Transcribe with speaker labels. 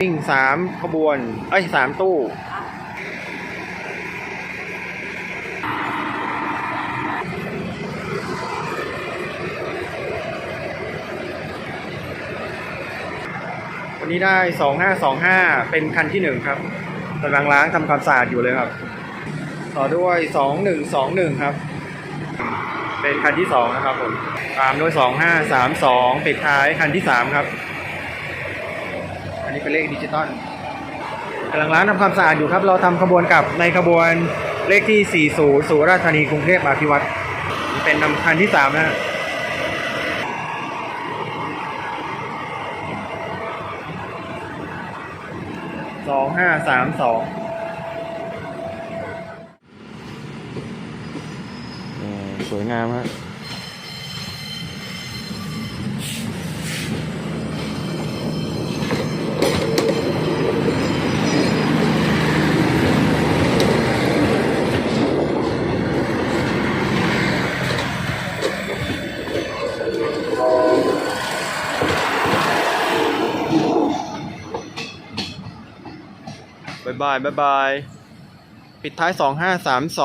Speaker 1: วิ่งสามขบวน เอ้ยสามตู้ วันนี้ได้สองห้าสองห้าเป็นคันที่หนึ่งครับกำลังล้างทำความสะอาดอยู่เลยครับ ต่อด้วยสองหนึ่งสองหนึ่งครับ เป็นคันที่สองนะครับผมตามด้วยสองห้าสามสองปิดท้ายคันที่สามครับ อันนี้เป็นเลขดิจิตอลกำลังล้างทำความสะอาดอยู่ครับ เราทำขบวนกับในขบวนเลขที่ 40 สุราษฎร์ธานีกรุงเทพอภิวัตรเป็นนำคันที่สามนะฮะสองห้าสามสองสวยงามฮะ บายบายบายบาย ปิดท้ายสองห้าสามสอง